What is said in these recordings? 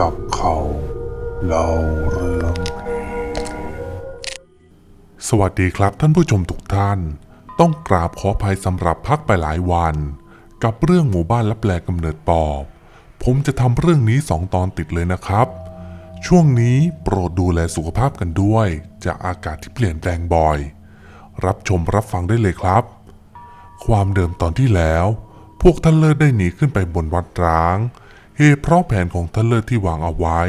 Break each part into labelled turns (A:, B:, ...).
A: กับเขาเล่าเรื่อง สวัสดีครับท่านผู้ชมทุกท่าน ต้องกราบขออภัยสำหรับพักไปหลายวัน กับเรื่องหมู่บ้านและแปลกำเนิดปอบ ผมจะทำเรื่องนี้สองตอนติดเลยนะครับ ช่วงนี้โปรดดูแลสุขภาพกันด้วย จากอากาศที่เปลี่ยนแปลงบ่อย รับชมรับฟังได้เลยครับ ความเดิมตอนที่แล้ว พวกท่านเลิศได้หนีขึ้นไปบนวัดร้าง เหตุเพราะแผนของท่านเลิศที่วางเอาไว้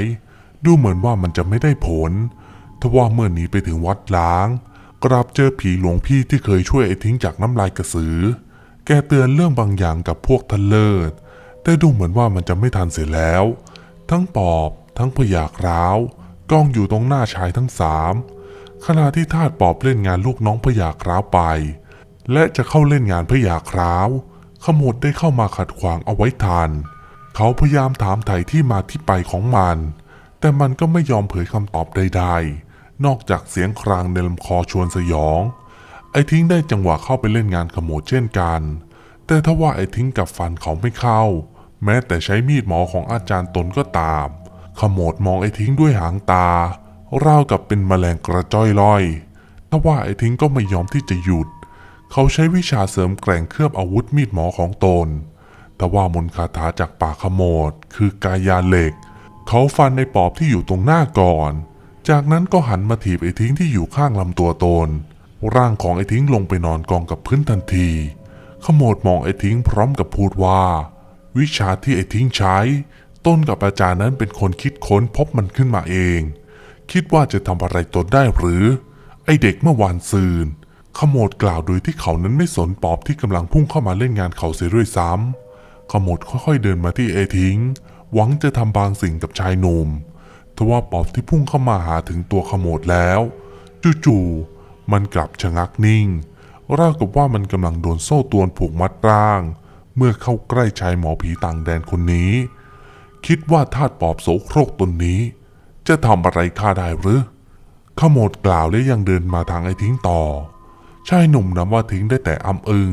A: ดูเหมือนว่ามันจะไม่ได้ผลทว่าเมื่อหนีไปถึงวัดล้าง กลับเจอผีหลวงพี่ที่เคยช่วยไอ้ทิ้งจากน้ำลายกระสือ แกเตือนเรื่องบางอย่างกับพวกท่านเลิศ แต่ดูเหมือนว่ามันจะไม่ทันเสียแล้ว ทั้งปอบทั้งพยากร้าวกองอยู่ตรงหน้าชายทั้งสามขณะที่ทาสปอบเล่นงานลูกน้องพยากร้าวไป และจะเข้าเล่นงานพยากร้าวขมวดได้เข้ามาขัดขวางเอาไว้ทัน เขาพยายามถามไถ่ที่มาที่ไปของมัน แต่มันก็ไม่ยอมเผยคำตอบใดๆ นอกจากเสียงครางในลำคอชวนสยอง ไอ้ทิ้งได้จังหวะเข้าไปเล่นงานขโมดเช่นกัน แต่ถ้าว่าไอ้ทิ้งกับฟันเขาไม่เข้า แม้แต่ใช้มีดหมอของอาจารย์ตนก็ตาม ขโมดมองไอ้ทิ้งด้วยหางตา ราวกับเป็นแมลงกระจ้อยลอยทว่าไอ้ทิ้งก็ไม่ยอมที่จะหยุด เขาใช้วิชาเสริมแกร่งเคลือบอาวุธมีดหมอของตน แต่ว่ามนต์คาถาจากป่าขโมดคือกายาเหล็ก เขาฟันในปอบที่อยู่ตรงหน้าก่อน จากนั้นก็หันมาถีบไอ้ทิ้งที่อยู่ข้างลำตัวตน ร่างของไอ้ทิ้งลงไปนอนกองกับพื้นทันที ขโมดมองไอ้ทิ้งพร้อมกับพูดว่า วิชาที่ไอ้ทิ้งใช้ ต้นกับอาจารย์นั้นเป็นคนคิดค้นพบมันขึ้นมาเอง คิดว่าจะทำอะไรตนได้หรือ ไอเด็กเมื่อวานซืนขโมดกล่าวโดยที่เขานั้นไม่สนปอบที่กำลังพุ่งเข้ามาเล่นงานเขาเสียด้วยซ้ำ ขโมดค่อยๆเดินมาที่เอทิ้งหวังจะทำบางสิ่งกับชายหนุ่มทว่าปอบที่พุ่งเข้ามาหาถึงตัวขโมดแล้วจู่ๆมันกลับชะงักนิ่งราวกับว่ามันกำลังโดนโซ่ตวนผูกมัดร่าง เมื่อเข้าใกล้ชายหมอผีต่างแดนคนนี้ คิดว่าทาสปอบโสโครกตนนี้ จะทำอะไรข้าได้หรือขโมดกล่าวและยังเดินมาทางไอ้ทิ้งต่อ ชายหนุ่มนำว่าทิ้งได้แต่อำอึง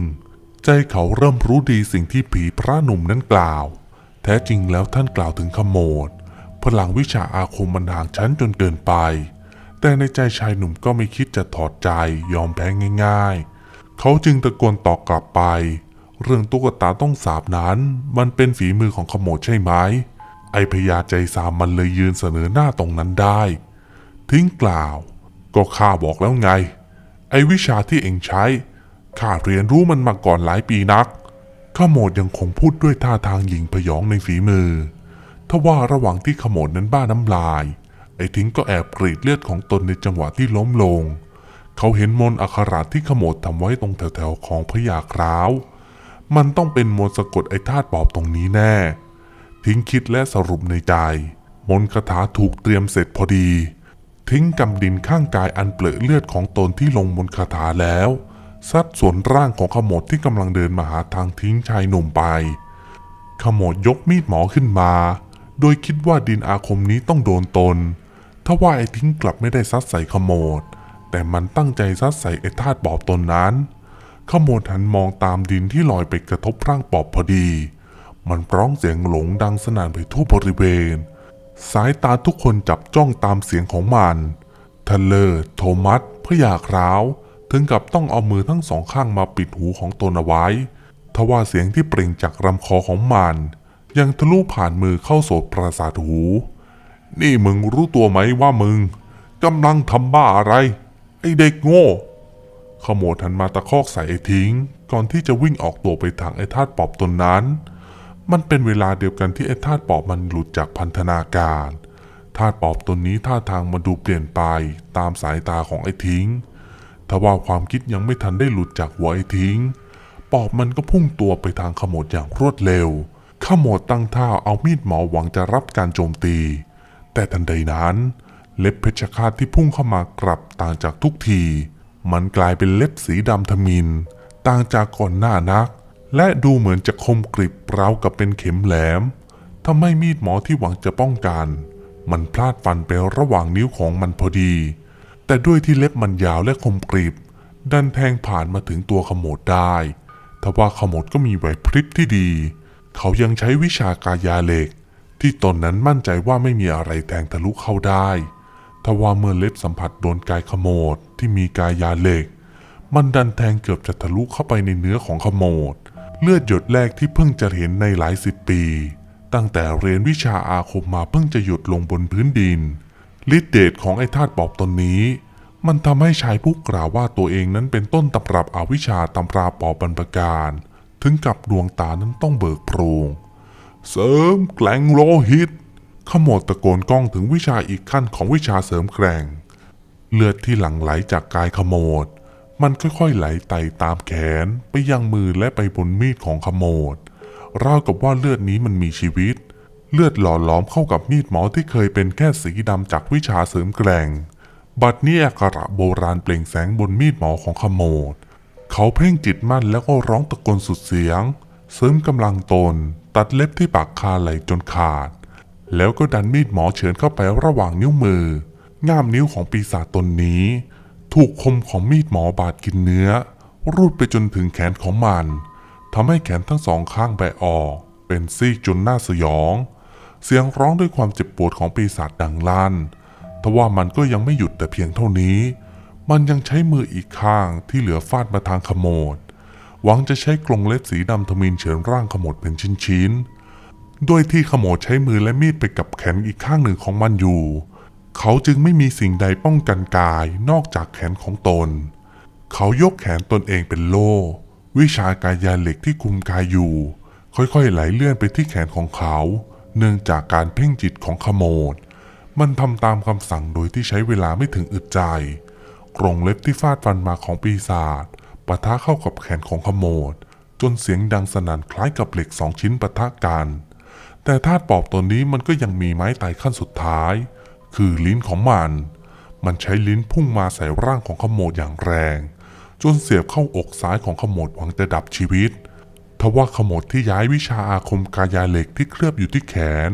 A: ใจเขาเริ่มรู้ดีสิ่งที่ผีพระหนุ่มนั้นกล่าว แท้จริงแล้วท่านกล่าวถึงขโมดพลังวิชาอาคมมันห่างชั้นจนเกินไป แต่ในใจชายหนุ่มก็ไม่คิดจะถอดใจยอมแพ้ง่าย ๆ เขาจึงตะโกนตอบกลับไป เรื่องตุ๊กตาต้องสาบนั้นมันเป็นฝีมือของขโมดใช่ไหมไอพญาใจสามมันเลยยืนเสนอหน้าตรงนั้นได้ ทิ้งกล่าว ก็ข้าบอกแล้วไง ไอวิชาที่เองใช้ ข้าเรียนรู้มันมาก่อนหลายปีนักขโมดยังคงพูดด้วยท่าทางหญิงพยองในฝีมือ ทว่าระหว่างที่ขโมดนั้นบ้าน้ำลาย ไอ้ทิ้งก็แอบกรีดเลือดของตนในจังหวะที่ล้มลง เขาเห็นมนต์อักขระที่ขโมดทำไว้ตรงแถวๆของพญาคราว มันต้องเป็นมนต์สะกดไอ้ธาตุปอบตรงนี้แน่ ทิ้งคิดและสรุปในใจ มนต์คาถาถูกเตรียมเสร็จพอดี ทิ้งกำดินข้างกายอันเปลือเลือดของตนที่ลงมนต์คาถาแล้ว ซัดส่วนร่างของขโมดที่กำลังเดินมาหาทางทิ้งชายหนุ่มไป ขโมดยกมีดหมอขึ้นมา โดยคิดว่าดินอาคมนี้ต้องโดนตนทว่าไอ้ทิ้งกลับไม่ได้ซัดใส่ขโมด แต่มันตั้งใจซัดใส่ไอ้ธาตุปอบตนนั้น ขโมดหันมองตามดินที่ลอยไปกระทบร่างปอบพอดี มันร้องเสียงหลงดังสนั่นไปทั่วบริเวณ สายตาทุกคนจับจ้องตามเสียงของมันทันเลอร์ โทมัสพยาคราว ถึงกับต้องเอามือทั้งสองข้างมาปิดหูของตนเอาไว้ทว่าเสียงที่เปล่งจากลำคอของมัน ยังทะลุผ่านมือเข้าโสดประสาทหู นี่มึงรู้ตัวไหมว่ามึงกำลังทำบ้าอะไร ไอเด็กโง่ ขโมดหันมาตะคอกใส่ไอ้ทิ้ง ก่อนที่จะวิ่งออกตัวไปทางไอ้ธาตุปอบตนนั้น มันเป็นเวลาเดียวกันที่ไอ้ธาตุปอบมันหลุดจากพันธนาการธาตุปอบตนนี้ท่าทางมันดูเปลี่ยนไปตามสายตาของไอ้ทิ้ง ทว่าความคิดยังไม่ทันได้หลุดจากหัวไอ้ทิ้ง ปอบมันก็พุ่งตัวไปทางขโมดอย่างรวดเร็ว ขโมดตั้งท่าเอามีดหมอหวังจะรับการโจมตี แต่ทันใดนั้น เล็บเพชฌฆาตที่พุ่งเข้ามากลับต่างจากทุกที มันกลายเป็นเล็บสีดำทมิน ต่างจากก่อนหน้านัก และดูเหมือนจะคมกริบราวกับเป็นเข็มแหลมทำให้มีดหมอที่หวังจะป้องกัน มันพลาดฟันไประหว่างนิ้วของมันพอดี แต่ด้วยที่เล็บมันยาวและคมกริบ ดันแทงผ่านมาถึงตัวขโมดได้ทว่าขโมดก็มีไหวพริบที่ดี เขายังใช้วิชากายาเหล็ก ที่ตนนั้นมั่นใจว่าไม่มีอะไรแทงทะลุเข้าได้ทว่าเมื่อเล็บสัมผัสโดนกายขโมดที่มีกายาเหล็ก มันดันแทงเกือบจะทะลุเข้าไปในเนื้อของขโมดเลือดหยดแรกที่เพิ่งจะเห็นในหลายสิบปี ตั้งแต่เรียนวิชาอาคมมาเพิ่งจะหยดลงบนพื้นดิน ฤทธิเดชของไอ้ธาตุปอบตนนี้ มันทำให้ชายผู้กล่าวว่าตัวเองนั้นเป็นต้นตำรับอวิชชาตำราปอบบรรพการ ถึงกับดวงตานั้นต้องเบิกโพรง เสริมแกล่งโลหิตขโมดตะโกนก้องถึงวิชาอีกขั้นของวิชาเสริมแกร่ง เลือดที่หลั่งไหลจากกายขโมด มันค่อยๆไหลไต่ตามแขนไปยังมือและไปบนมีดของขโมดราวกับว่าเลือดนี้มันมีชีวิต เลือดหล่อหลอมเข้ากับมีดหมอที่เคยเป็นแค่สีดำจากวิชาเสริมแกร่งบัดนี้อักระโบราณเปล่งแสงบนมีดหมอของขโมด เขาเพ่งจิตมั่นแล้วก็ร้องตะโกนสุดเสียง เสริมกำลังตน ตัดเล็บที่ปากคาไหลจนขาด แล้วก็ดันมีดหมอเฉือนเข้าไประหว่างนิ้วมือ ง่ามนิ้วของปีศาจตนนี้ ถูกคมของมีดหมอบาดกินเนื้อ รูดไปจนถึงแขนของมันทำให้แขนทั้งสองข้างแบะออก เป็นซีกจนน่าสยอง เสียงร้องด้วยความเจ็บปวดของปีศาจดังลั่นทว่ามันก็ยังไม่หยุดแต่เพียงเท่านี้ มันยังใช้มืออีกข้างที่เหลือฟาดมาทางขโมด หวังจะใช้กรงเล็บสีดำทมินเฉือนร่างขโมดเป็นชิ้นๆ ด้วยที่ขโมดใช้มือและมีดไปกับแขนอีกข้างหนึ่งของมันอยู่ เขาจึงไม่มีสิ่งใดป้องกันกายนอกจากแขนของตน เขายกแขนตนเองเป็นโล่ วิชากายยาเหล็กที่คุมกายอยู่ ค่อยๆไหลเลื่อนไปที่แขนของเขา เนื่องจากการเพ่งจิตของขโมดมันทำตามคำสั่งโดยที่ใช้เวลาไม่ถึงอึดใจ กรงเล็บที่ฟาดฟันมาของปีศาจปะทะเข้ากับแขนของขโมดจนเสียงดังสนั่นคล้ายกับเหล็กสองชิ้นปะทะกัน แต่ธาตุปอบตัวนี้มันก็ยังมีไม้ตายขั้นสุดท้าย คือลิ้นของมัน มันใช้ลิ้นพุ่งมาใส่ร่างของขโมดอย่างแรง จนเสียบเข้าอกซ้ายของขโมดหวังจะดับชีวิต ว่าขโมดที่ย้ายวิชาอาคมกายาเหล็กที่เคลือบอยู่ที่แขน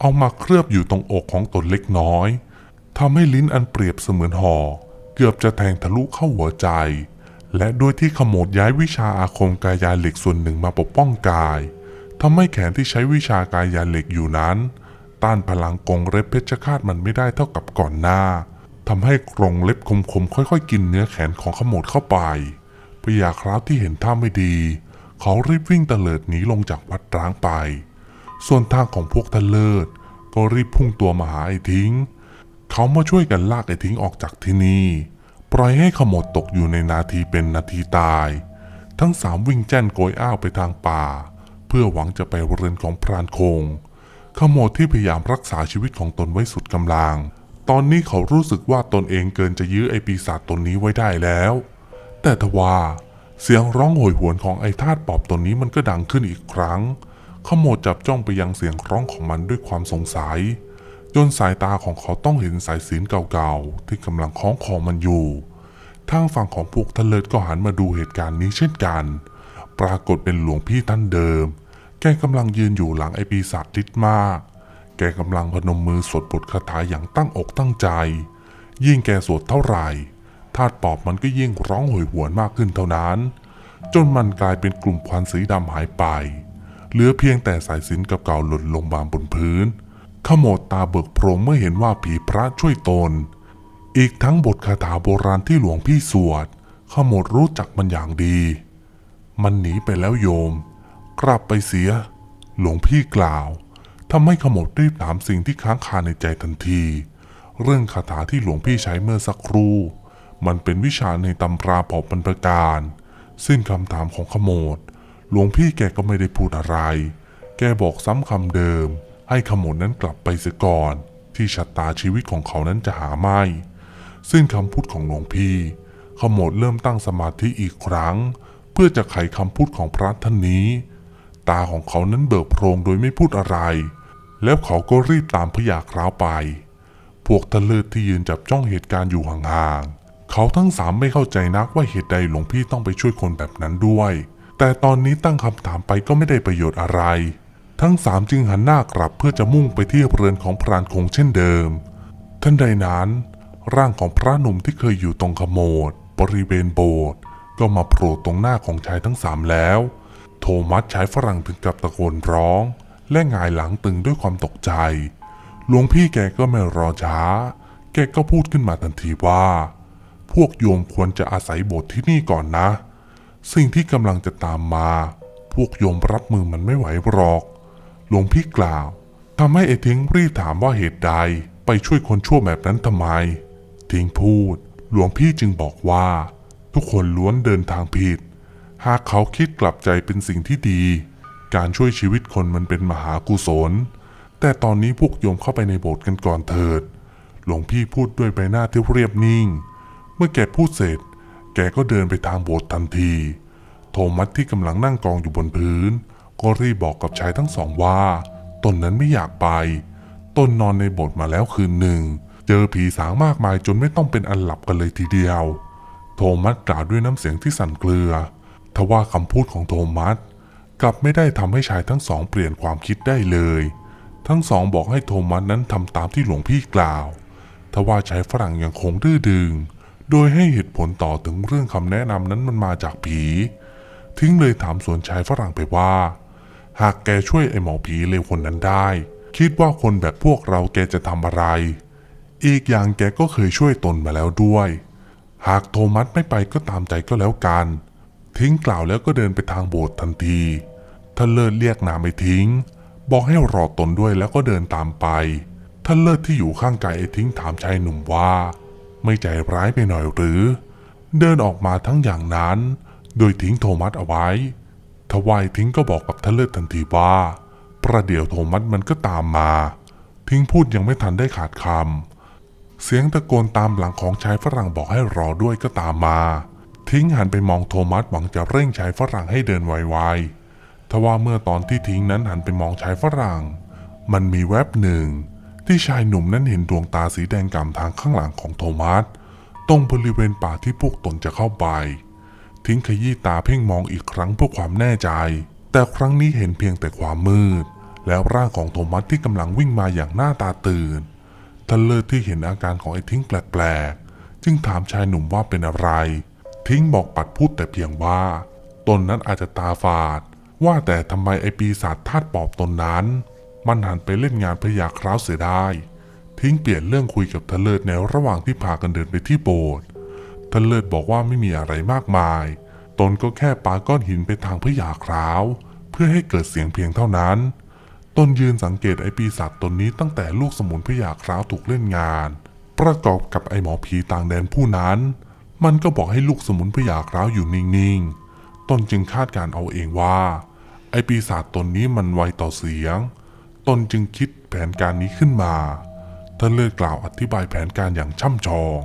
A: เอามาเคลือบอยู่ตรงอกของตนเล็กน้อยทำให้ลิ้นอันเปรียบเสมือนหอกเกือบจะแทงทะลุเข้าหัวใจ และด้วยที่ขโมดย้ายวิชาอาคมกายาเหล็กส่วนหนึ่งมาปกป้องกายทำให้แขนที่ใช้วิชากายาเหล็กอยู่นั้น ต้านพลังกรงเล็บเพชฌฆาตมันไม่ได้เท่ากับก่อนหน้าทำให้กรงเล็บคมๆค่อยๆ กินเนื้อแขนของขโมดเข้าไปพญาคราวที่เห็นท่าไม่ดี เขารีบวิ่งเตลิดหนีลงจากวัดร้างไป ส่วนทางของพวกทะเลิศก็รีบพุ่งตัวมาหาไอ้ทิ้ง เขามาช่วยกันลากไอ้ทิ้งออกจากที่นี่ ปล่อยให้ขโมดตกอยู่ในนาทีเป็นนาทีตาย ทั้งสามวิ่งแจ้นโกยอ้าวไปทางป่า เพื่อหวังจะไปเรือนของพรานคง ขโมดที่พยายามรักษาชีวิตของตนไว้สุดกำลัง ตอนนี้เขารู้สึกว่าตนเองเกินจะยื้อไอ้ปีศาจตนนี้ไว้ได้แล้ว แต่ทว่า เสียงร้องโหยหวนของไอ้ทาสปอบตนนี้มันก็ดังขึ้นอีกครั้งขโมดจับจ้องไปยังเสียงร้องของมันด้วยความสงสัย จนสายตาของเขาต้องเห็นสายสิญจนเก่าๆ ที่กำลังคล้องคอมันอยู่ ทางฝั่งของพวกทะเลิดก็หันมาดูเหตุการณ์นี้เช่นกัน ปรากฏเป็นหลวงพี่ท่านเดิม แกกำลังยืนอยู่หลังไอปีศาจฤทธิ์มาก แกกำลังพนมมือสวดบทคาถาอย่างตั้งอกตั้งใจ ยิ่งแกสวดเท่าไหร่ ธาตุปอบมันก็ยิ่งร้องโหยหวนมากขึ้นเท่านั้น จนมันกลายเป็นกลุ่มควันสีดำหายไป เหลือเพียงแต่สายสิญจนเก่าๆหล่นลงบางบนพื้น ขโมดตาเบิกโพรงเมื่อเห็นว่าผีพระช่วยตน อีกทั้งบทคาถาโบราณที่หลวงพี่สวด ขโมดรู้จักมันอย่างดี มันหนีไปแล้วโยม กลับไปเสีย หลวงพี่กล่าวทำให้ขโมดรีบถามสิ่งที่ค้างคาในใจทันที เรื่องคาถาที่หลวงพี่ใช้เมื่อสักครู่ มันเป็นวิชาในตำราปอบบรรพการ สิ้นคำถามของขโมดหลวงพี่แกก็ไม่ได้พูดอะไร แกบอกซ้ำคำเดิม ให้ขโมดนั้นกลับไปเสียก่อน ที่ชะตาชีวิตของเขานั้นจะหาไม่ซึ่งคำพูดของหลวงพี่ ขโมดเริ่มตั้งสมาธิอีกครั้ง เพื่อจะไขคำพูดของพระท่านนี้ ตาของเขานั้นเบิกโพรงโดยไม่พูดอะไร แล้วเขาก็รีบตามพยาคราวไป พวกทะเลิดที่ยืนจับจ้องเหตุการณ์อยู่ห่างๆ เขาทั้งสามไม่เข้าใจนักว่าเหตุใดหลวงพี่ต้องไปช่วยคนแบบนั้นด้วย แต่ตอนนี้ตั้งคำถามไปก็ไม่ได้ประโยชน์อะไร ทั้งสามจึงหันหน้ากลับเพื่อจะมุ่งไปที่เรือนของพรานคงเช่นเดิมทันใดนั้นร่างของพระหนุ่มที่เคยอยู่ตรงขโมดบริเวณโบสถ์ก็มาโผล่ตรงหน้าของชายทั้งสามแล้ว โทมัสชายฝรั่งถึงกับตะโกนร้อง และหงายหลังตึงด้วยความตกใจ หลวงพี่แกก็ไม่รอช้า แกก็พูดขึ้นมาทันทีว่า พวกโยมควรจะอาศัยโบสถ์ที่นี่ก่อนนะ สิ่งที่กำลังจะตามมา พวกโยมรับมือมันไม่ไหวหรอก หลวงพี่กล่าวทำให้ไอ้ทิ้งรีบถามว่าเหตุใดไปช่วยคนชั่วแบบนั้นทำไม ทิ้งพูด หลวงพี่จึงบอกว่า ทุกคนล้วนเดินทางผิด หากเขาคิดกลับใจเป็นสิ่งที่ดี การช่วยชีวิตคนมันเป็นมหากุศล แต่ตอนนี้พวกโยมเข้าไปในโบสถ์กันก่อนเถิด หลวงพี่พูดด้วยใบหน้าที่เรียบนิ่ง เมื่อแกพูดเสร็จ แกก็เดินไปทางโบสถ์ทันที โทมัสที่กำลังนั่งกองอยู่บนพื้น ก็รีบบอกกับชายทั้งสองว่าตนนั้นไม่อยากไป ตนนอนในโบสถ์มาแล้วคืนหนึ่ง เจอผีสางมากมายจนไม่ต้องเป็นอันหลับกันเลยทีเดียว โทมัสกล่าวด้วยน้ำเสียงที่สั่นเกลือ ทว่าคำพูดของโทมัสกลับไม่ได้ทำให้ชายทั้งสองเปลี่ยนความคิดได้เลย ทั้งสองบอกให้โทมัสนั้นทำตามที่หลวงพี่กล่าว ทว่าชายฝรั่งยังคงดื้อดึง โดยให้เหตุผลต่อถึงเรื่องคำแนะนำนั้นมันมาจากผี ทิ้งเลยถามสวนชายฝรั่งไปว่า หากแกช่วยไอ้หมอผีเลวคนนั้นได้ คิดว่าคนแบบพวกเราแกจะทำอะไร อีกอย่างแกก็เคยช่วยตนมาแล้วด้วย หากโทมัสไม่ไปก็ตามใจก็แล้วกัน ทิ้งกล่าวแล้วก็เดินไปทางโบสถ์ทันทีท่านเลิศเรียกนามไปทิ้ง บอกให้รอตนด้วยแล้วก็เดินตามไปท่านเลิศที่อยู่ข้างกายไอ้ทิ้งถามชายหนุ่มว่า ไม่ใจร้ายไปหน่อยหรือ เดินออกมาทั้งอย่างนั้น โดยทิ้งโทมัสเอาไว้ทวายทิ้งก็บอกกับท่านเลิศทันทีว่า ประเดี๋ยวโทมัสมันก็ตามมา ทิ้งพูดยังไม่ทันได้ขาดคำเสียงตะโกนตามหลังของชายฝรั่งบอกให้รอด้วยก็ตามมา ทิ้งหันไปมองโทมัสหวังจะเร่งชายฝรั่งให้เดินไวๆทว่าเมื่อตอนที่ทิ้งนั้นหันไปมองชายฝรั่ง มันมีแวบหนึ่ง ที่ชายหนุ่มนั้นเห็นดวงตาสีแดงกำทางข้างหลังของโทมัสตรงบริเวณป่าที่พวกตนจะเข้าไป ทิ้งขยี้ตาเพ่งมองอีกครั้งเพื่อความแน่ใจ แต่ครั้งนี้เห็นเพียงแต่ความมืด แล้วร่างของโทมัสที่กำลังวิ่งมาอย่างหน้าตาตื่นท่านเลิศที่เห็นอาการของไอ้ทิ้งแปลกๆ จึงถามชายหนุ่มว่าเป็นอะไร ทิ้งบอกปัดพูดแต่เพียงว่า ตนนั้นอาจจะตาฝาด ว่าแต่ทำไมไอ้ปีศาจธาตุปอบตนนั้น มันหันไปเล่นงานพยาคร้าวเสียได้ทิ้งเปลี่ยนเรื่องคุยกับท่านเลิศในระหว่างที่พากันเดินไปที่โบสถ์ท่านเลิศบอกว่าไม่มีอะไรมากมาย ตนก็แค่ปาก้อนหินไปทางพยาคร้าว เพื่อให้เกิดเสียงเพียงเท่านั้น ตนยืนสังเกตไอปีศาจตนนี้ตั้งแต่ลูกสมุนพยาคร้าวถูกเล่นงาน ประกอบกับไอหมอผีต่างแดนผู้นั้น มันก็บอกให้ลูกสมุนพยาคร้าวอยู่นิ่งๆ ตนจึงคาดการเอาเองว่า ไอปีศาจตนนี้มันไวต่อเสียง ตนจึงคิดแผนการนี้ขึ้นมาท่านเลิศกล่าวอธิบายแผนการอย่างช่ำชอง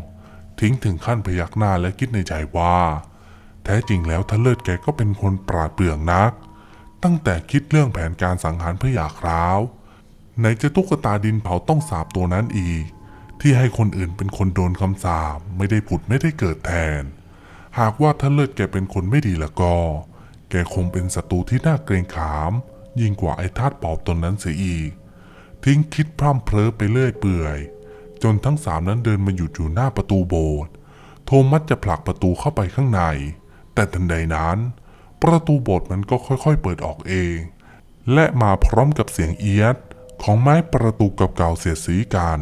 A: ทิ้งถึงขั้นพยักหน้าและคิดในใจว่า แท้จริงแล้วท่านเลิศแกก็เป็นคนปราดเปรื่องนัก ตั้งแต่คิดเรื่องแผนการสังหารพยาคราวไหนจะตุ๊กตาดินเผาต้องสาบตัวนั้นอีก ที่ให้คนอื่นเป็นคนโดนคำสาปไม่ได้ผุดไม่ได้เกิดแทน หากว่าท่านเลิศแกเป็นคนไม่ดีล้วก็ แกคงเป็นศัตรูที่น่าเกรงขาม ยิ่งกว่าไอ้ธาตุปอบตนนั้นเสียอีก ทิ้งคิดพร่ำเพลอไปเรื่อยเปื่อย จนทั้งสามนั้นเดินมาหยุดอยู่หน้าประตูโบสถ์โทมัสจะผลักประตูเข้าไปข้างใน แต่ทันใดนั้น ประตูโบสถ์มันก็ค่อยๆเปิดออกเอง และมาพร้อมกับเสียงเอียดของไม้ประตูเก่าๆเสียสีกัน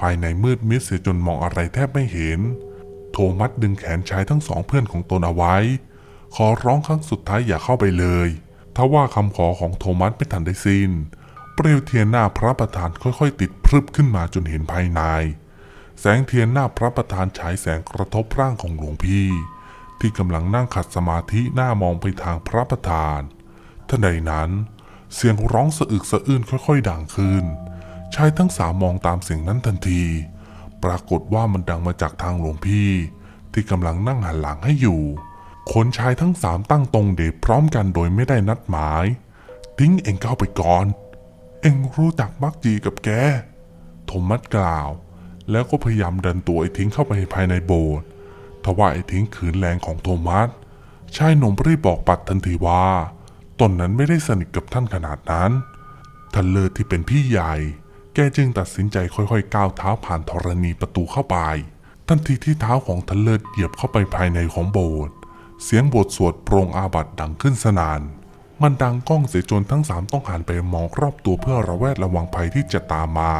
A: ภายในมืดมิดเสียจนมองอะไรแทบไม่เห็น โทมัสดึงแขนชายทั้งสองเพื่อนของตนเอาไว้ ขอร้องครั้งสุดท้ายอย่าเข้าไปเลย ทว่าคำขอของโทมัสไม่ทันได้สิ้น เปลวเทียนหน้าพระประธานค่อยๆ ติดพรึบขึ้นมาจนเห็นภายใน แสงเทียนหน้าพระประธานฉายแสงกระทบร่างของหลวงพี่ ที่กำลังนั่งขัดสมาธิหน้ามองไปทางพระประธานทันใดนั้น เสียงร้องสะอึกสะอื้นค่อยๆ ดังขึ้นชายทั้งสามมองตามเสียงนั้นทันที ปรากฏว่ามันดังมาจากทางหลวงพี่ ที่กำลังนั่งหันหลังให้อยู่ คนชายทั้งสามตั้งตรงเดชพร้อมกันโดยไม่ได้นัดหมาย ทิ้งเองเข้าไปก่อน เองรู้จักมักจีกับแกโทมัสกล่าว แล้วก็พยายามดันตัวไอ้ทิ้งเข้าไปภายในโบสถ์ทว่าไอ้ทิ้งขืนแรงของโทมัสชายหนุ่มรีบบอกปัดทันทีว่าตนนั้นไม่ได้สนิทกับท่านขนาดนั้นท่านเลิศที่เป็นพี่ใหญ่ แกจึงตัดสินใจค่อยๆก้าวเท้าผ่านธรณีประตูเข้าไป ทันทีที่เท้าของท่านเลิศเหยียบเข้าไปภายในของโบสถ์ เสียงบทสวดโปรงอาบัตดังขึ้นสนาน มันดังก้องเสียจนทั้งสามต้องหันไปมองรอบตัวเพื่อระแวดระวังภัยที่จะตามมา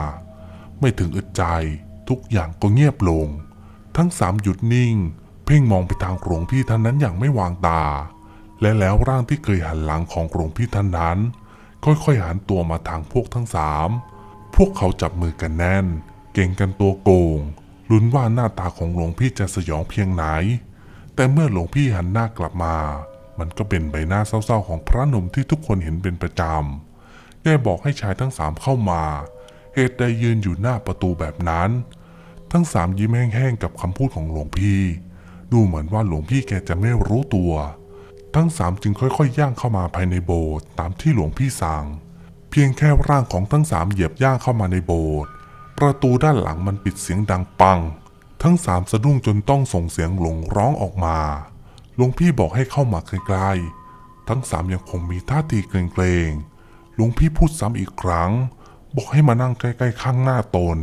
A: ไม่ถึงอึดใจ ทุกอย่างก็เงียบลง ทั้งสามหยุดนิ่ง เพ่งมองไปทางหลวงพี่ท่านนั้นอย่างไม่วางตา และแล้วร่างที่เคยหันหลังของหลวงพี่ท่านนั้น ค่อยๆหันตัวมาทางพวกทั้งสามพวกเขาจับมือกันแน่น เก่งกันตัวโกงลุ้นว่าหน้าตาของหลวงพี่จะสยองเพียงไหน แต่เมื่อหลวงพี่หันหน้ากลับมา มันก็เป็นใบหน้าเศร้าๆของพระหนุ่มที่ทุกคนเห็นเป็นประจำแกบอกให้ชายทั้งสามเข้ามา เหตุใดยืนอยู่หน้าประตูแบบนั้น ทั้งสามยิ้มแห้งๆกับคำพูดของหลวงพี่ ดูเหมือนว่าหลวงพี่แกจะไม่รู้ตัว ทั้งสามจึงค่อยๆ ย่างเข้ามาภายในโบสถ์ตามที่หลวงพี่สั่ง เพียงแค่ร่างของทั้งสามเหยียบย่างเข้ามาในโบสถ์ประตูด้านหลังมันปิดเสียงดังปัง ทั้งสามสะดุ้งจนต้องส่งเสียงหลงร้องออกมาหลวงพี่บอกให้เข้ามาใกล้ๆ ทั้งสามยังคงมีท่าทีเกรงๆหลวงพี่พูดซ้ำอีกครั้ง บอกให้มานั่งใกล้ๆข้างหน้าตน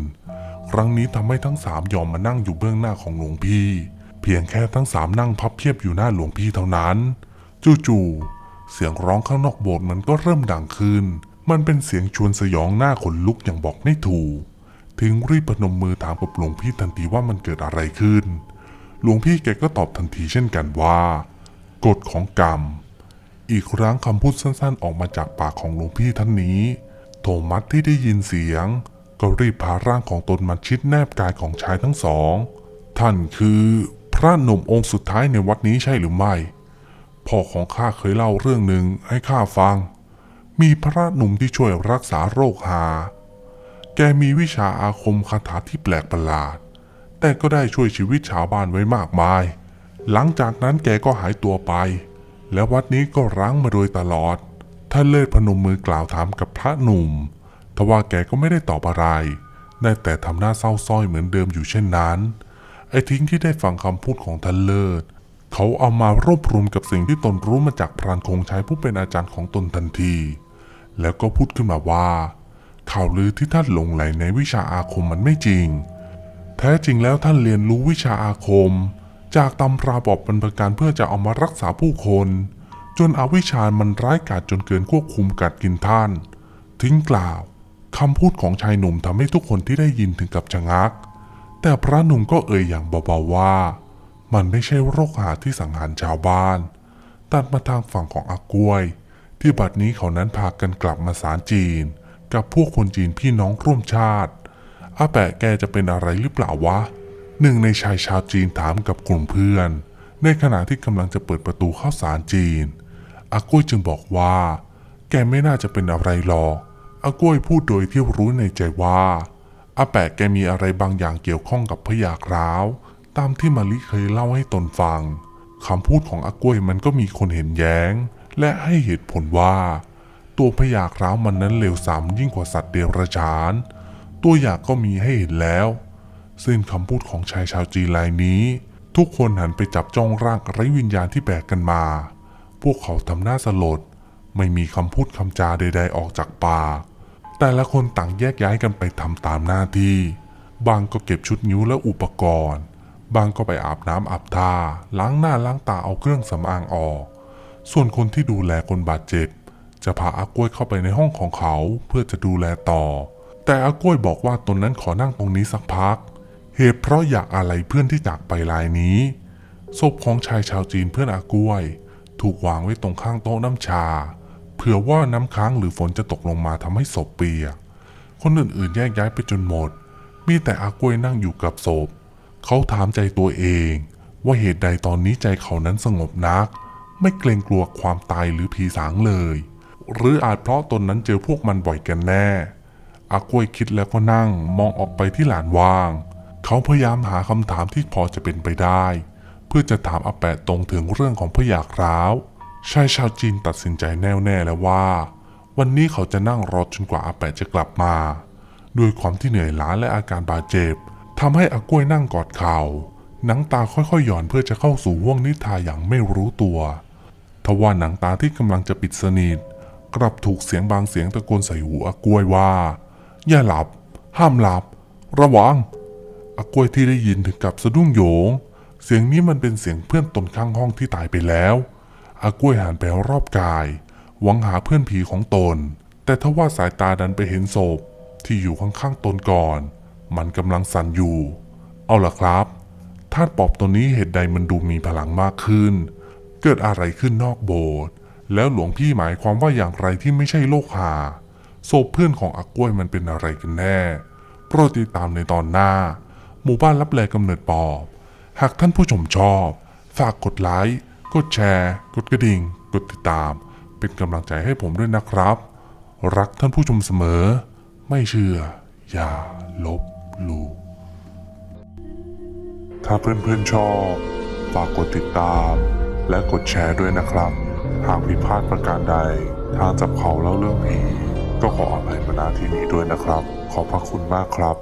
A: ครั้งนี้ทำให้ทั้งสามยอมมานั่งอยู่เบื้องหน้าของหลวงพี่ เพียงแค่ทั้งสามนั่งพับเพียบอยู่หน้าหลวงพี่เท่านั้น จู่ๆ เสียงร้องข้างนอกโบสถ์มันก็เริ่มดังขึ้น มันเป็นเสียงชวนสยองหน้าขนลุกอย่างบอกไม่ถูก ถึงรีบพนมมือถามกับหลวงพี่ทันทีว่ามันเกิดอะไรขึ้น หลวงพี่แกก็ตอบทันทีเช่นกันว่ากฎของกรรม อีกครั้งคำพูดสั้นๆ ออกมาจากปากของหลวงพี่ท่านนี้ โทมัสที่ได้ยินเสียง ก็รีบพาร่างของตนมาชิดแนบกายของชายทั้งสอง ท่านคือพระหนุ่มองค์สุดท้ายในวัดนี้ใช่หรือไม่ พ่อของข้าเคยเล่าเรื่องหนึ่งให้ข้าฟัง มีพระหนุ่มที่ช่วยรักษาโรคหา แกมีวิชาอาคมคาถาที่แปลกประหลาด แต่ก็ได้ช่วยชีวิตชาวบ้านไว้มากมาย หลังจากนั้นแกก็หายตัวไป และวัดนี้ก็ร้างมาโดยตลอด ท่านเลิศพนมมือกล่าวถามกับพระหนุ่ม ทว่าแกก็ไม่ได้ตอบอะไร ได้แต่ทำหน้าเศร้าส้อยเหมือนเดิมอยู่เช่นนั้น ไอ้ทิ้งที่ได้ฟังคำพูดของท่านเลิศ เขาเอามารวบรวมกับสิ่งที่ตนรู้มาจากพรานคงใชัยผู้เป็นอาจารย์ของตนทันที แล้วก็พูดขึ้นมาว่า ข่าวลือที่ท่านหลงไหลในวิชาอาคมมันไม่จริง แท้จริงแล้วท่านเรียนรู้วิชาอาคม จากตำราบอกเป็นประการเพื่อจะเอามารักษาผู้คน จนอวิชามันร้ายกาจจนเกินควบคุมกัดกินท่าน ทิ้งกล่าวคำพูดของชายหนุ่มทำให้ทุกคนที่ได้ยินถึงกับชะงัก แต่พระหนุ่มก็เอ่ยอย่างเบาๆว่า มันไม่ใช่โรคหาที่สังหารชาวบ้าน ตัดมาทางฝั่งของอากล้วย ที่บัดนี้เขานั้นพากันกลับมาสารจีน กับพวกคนจีนพี่น้องร่วมชาติ อาแปะแกจะเป็นอะไรหรือเปล่าวะ หนึ่งในชายชาวจีนถามกับกลุ่มเพื่อน ในขณะที่กำลังจะเปิดประตูเข้าสารจีน อากล้ยจึงบอกว่า แกไม่น่าจะเป็นอะไรหรอกอากล้ยพูดโดยที่รู้ในใจว่าอาแปะแกมีอะไรบางอย่างเกี่ยวข้องกับพยากร้าว ตามที่มาลิเคยเล่าให้ตนฟังคำพูดของอากล้วยมันก็มีคนเห็นแย้ง และให้เหตุผลว่า ตัวพยากร้าวมันนั้นเลวสามยิ่งกว่าสัตว์เดรัจฉาน ตัวอย่างก็มีให้เห็นแล้วซึ่งคำพูดของชายชาวจีนรายนี้ ทุกคนหันไปจับจ้องร่างไร้วิญญาณที่แบกกันมา พวกเขาทำหน้าสลด ไม่มีคำพูดคำจาใด ๆ ออกจากปาก แต่ละคนต่างแยกย้ายกันไปทำตามหน้าที่ บางก็เก็บชุดนิ้วและอุปกรณ์ บางก็ไปอาบน้ำอาบท่าล้างหน้าล้างตาเอาเครื่องสำอางออก ส่วนคนที่ดูแลคนบาดเจ็บ จะพาอากล้วยเข้าไปในห้องของเขาเพื่อจะดูแลต่อ แต่อากล้วยบอกว่าตนนั้นขอนั่งตรงนี้สักพัก เหตุเพราะอยากอะไรเพื่อนที่จากไปรายนี้ ศพของชายชาวจีนเพื่อนอากล้วย ถูกวางไว้ตรงข้างโต๊ะน้ำชา เผื่อว่าน้ำค้างหรือฝนจะตกลงมาทำให้ศพเปียก คนอื่นๆแยกย้ายไปจนหมด มีแต่อากล้วยนั่งอยู่กับศพ เขาถามใจตัวเอง ว่าเหตุใดตอนนี้ใจเขานั้นสงบนัก ไม่เกรงกลัวความตายหรือผีสางเลย หรืออาจเพราะตนนั้นเจอพวกมันบ่อยกันแน่อากล้วยคิดแล้วก็นั่งมองออกไปที่หลานว่าง เขาพยายามหาคำถามที่พอจะเป็นไปได้ เพื่อจะถามอาแปะตรงถึงเรื่องของพยากร้าวชายชาวจีนตัดสินใจแน่วแน่แล้วว่า วันนี้เขาจะนั่งรอจนกว่าอาแปะจะกลับมา ด้วยความที่เหนื่อยล้าและอาการบาดเจ็บทำให้อากล้วยนั่งกอดเข่าหนังตาค่อยๆหย่อนเพื่อจะเข้าสู่ห่วงนิทราอย่างไม่รู้ตัวทว่าหนังตาที่กำลังจะปิดสนิท กลับถูกเสียงบางเสียงตะโกนใส่หูอากล้วยว่า อย่าหลับ ห้ามหลับ ระวังอากล้วยที่ได้ยินถึงกับสะดุ้งโยง เสียงนี้มันเป็นเสียงเพื่อนตนข้างห้องที่ตายไปแล้วอากล้วยหันไปรอบกาย หวังหาเพื่อนผีของตน แต่ทว่าสายตาดันไปเห็นศพที่อยู่ข้างๆตนก่อน มันกำลังสั่นอยู่ เอาล่ะครับธาตุปอบตัวนี้เหตุใดมันดูมีพลังมากขึ้น เกิดอะไรขึ้นนอกโบสถ์ แล้วหลวงพี่หมายความว่าอย่างไรที่ไม่ใช่โลกหาศพเพื่อนของอากล้วยมันเป็นอะไรกันแน่ โปรดติดตามในตอนหน้า หมู่บ้านรับแลกำเนิดปอบ หากท่านผู้ชมชอบ ฝากกดไลค์ กดแชร์ กดกระดิ่ง กดติดตาม เป็นกำลังใจให้ผมด้วยนะครับ รักท่านผู้ชมเสมอ ไม่เชื่อ อย่าลบหลู่ถ้าเพื่อนๆชอบ ฝากกดติดตาม และกดแชร์ด้วยนะครับ หากผิดพลาดประการใด ทางจับเขาเล่าเรื่องผี ก็ขออภัยมาณที่นี้ด้วยนะครับ ขอบพระคุณมากครับ